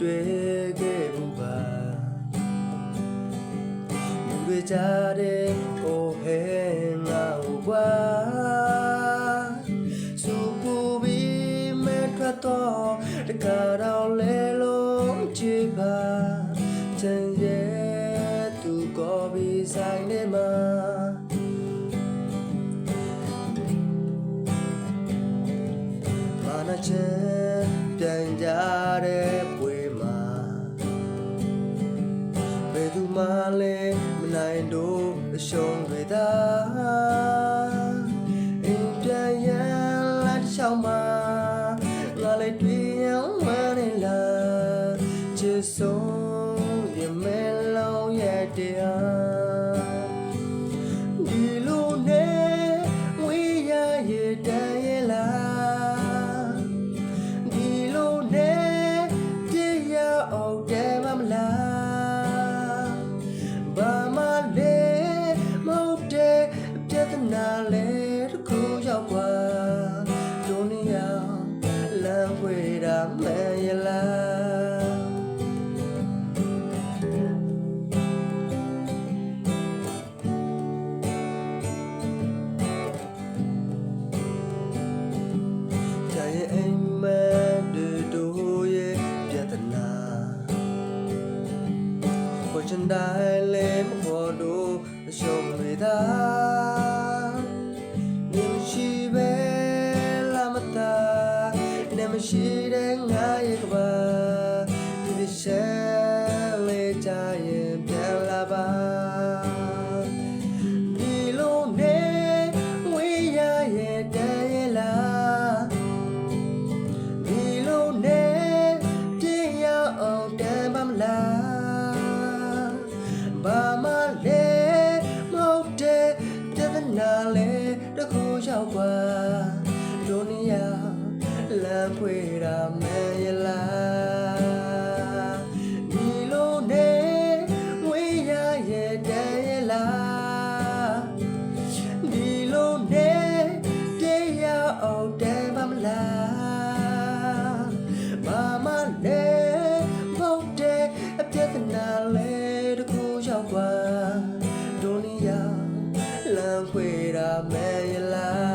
တွေ့ခဲ့ဘူးပါလူတွေကြားတဲ့ကိုဟဲငါ့ကွာစူပူပြီးမဲ့ထွက်တော့တကားတော့လဲလုံးချေပါချင်ရဲ့သူကိုပြီးဆိုင်နေမှာမာနချေပြန်ကြတဲ့ မှလည်းမနိုင်တော့အရှုံးတွေသာအင်းပြန်ရန်လက်ချောင်းမှာငါလည်းတွေ့ရင်ဝမ်းနေလားချစ်ဆုံးရမဲလုံးရဲ့တရား ကိုချင်တိုင်းလဲမခေါ်တော့အရှုံးတွေသာနေမရှိပဲလာမတာနေမရှိတဲ့ငါရဲ့ကဘာဒီဒီရှဲလေးကြရင်ပြန်လာပါဒီ နာလဲတခုရောက်กว่าဒုနီယာလမ်းဖွေတာမဲရလား ခွေတာမဲရလား